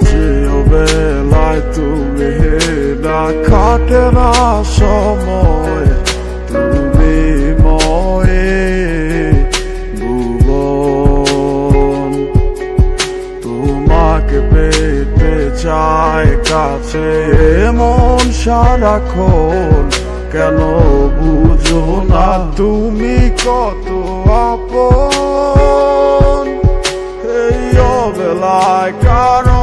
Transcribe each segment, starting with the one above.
মাঝে বেলায় তুমি না কাটে না সময়। তুমি ময়ে ভুবন। তোমাকে পেতে চায় কাছে মন সারাক্ষণ। কেন বুঝো না তুমি কত আপন? এই অবেলায় কারও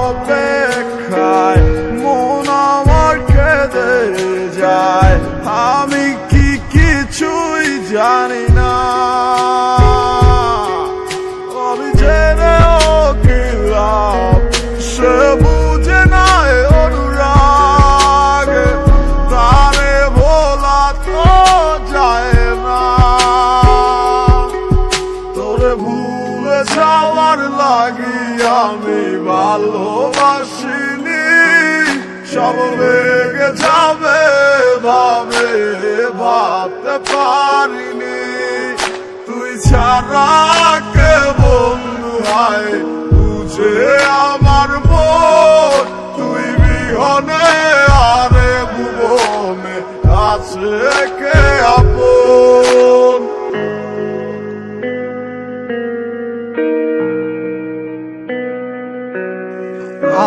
আমি জেনেও কি লাভ সে বুঝে না এ অনুরাগ তারে ভোলা তো যায় না। তোরে ভুলে যাওয়ার লাগি আমি ভালোবাসিনি, সব লেগে যাবে, ভাবে ভাবতে পারিনি। ছাড়া কে বন্ধু হয়? বুঝে আমার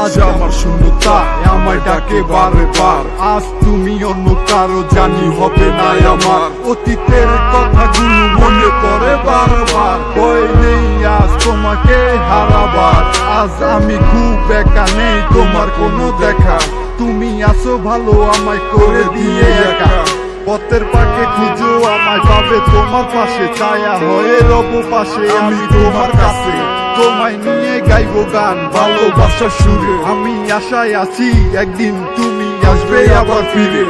আজ আমার শূন্যতা আমায় ডাকে বারে বার আজ তুমি অন্য কারও জানি হবে না আমার। অতীতের কথাগুলো মনে পড়ে বারবার। ভয় নেই, আজ তোমাকে হারাবার। আজ আমি খুব একা নেই, তোমার কোনো দেখা। তুমি আসো ভালো আমায় করে দিয়ে একা। পথের পাকে খুঁজো আমায়, পাবে তোমার পাশে, ছায়া হয়ে রব পাশে, আমি তোমার কাছে। তোমায় নিয়ে গাইবো গান, ভালোবাসার সুরে। আমি আশায় আছি, একদিন তুমি আসবে আবার ফিরে।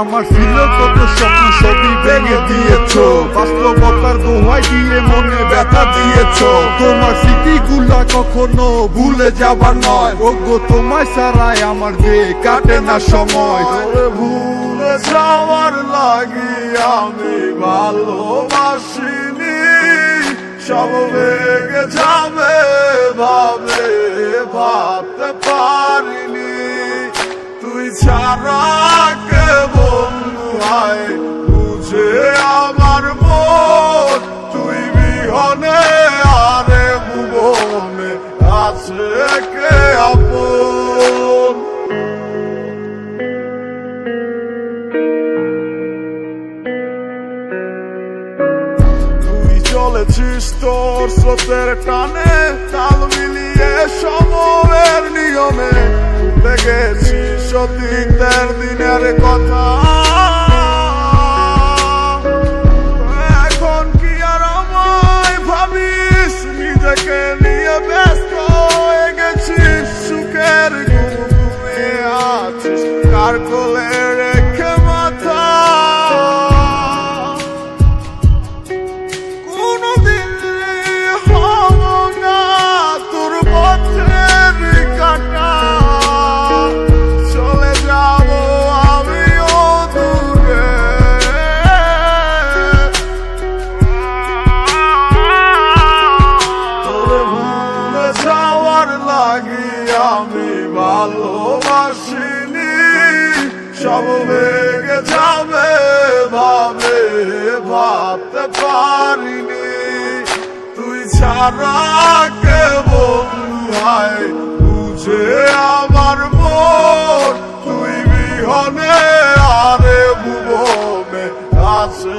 আমার ছিল কত স্বপ্ন, সবই ভেঙে দিয়েছ। বাস্তবতার দোহাই দিয়ে মনে ব্যথা দিয়েছ। তোমার স্মৃতিগুলা কখনো ভুলে যাবার নয়। ওগো, তোমায় সারায় আমার যে কাটে না সময়। ভুলে যাওয়ার লাগি আমি ভালোবাসিনি। সব বেগে যাবে ভাবে ভাবতে পারিনি। তুই ছাড়া তোর স্রোতের টানে তাল মিলিয়ে সময়ের নিয়মে ভুলে গেছিস অতীতের দিনের কথা। যাওয়ার লাগি আমি ভালোবাসিনি। সব ভেঙে যাবে ভাবে ভাবতে পারিনি। তুই ছাড়া কে বন্ধু বুঝে আমার মন। তুই বিহনে আরে ভুবনে আছে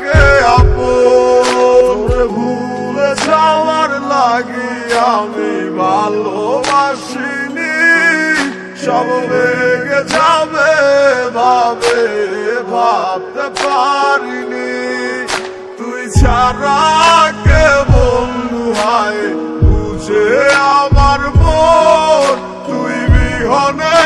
কে আপন? ভুলে যাওয়ার লাগি আমি ভালোবাসিনি, সব ভেঙে যাবে, ভাবে, ভাবতে পারিনি। তুই ছাড়া কে বন্ধু হয়, বুঝে আমার মন, তুই বিহনে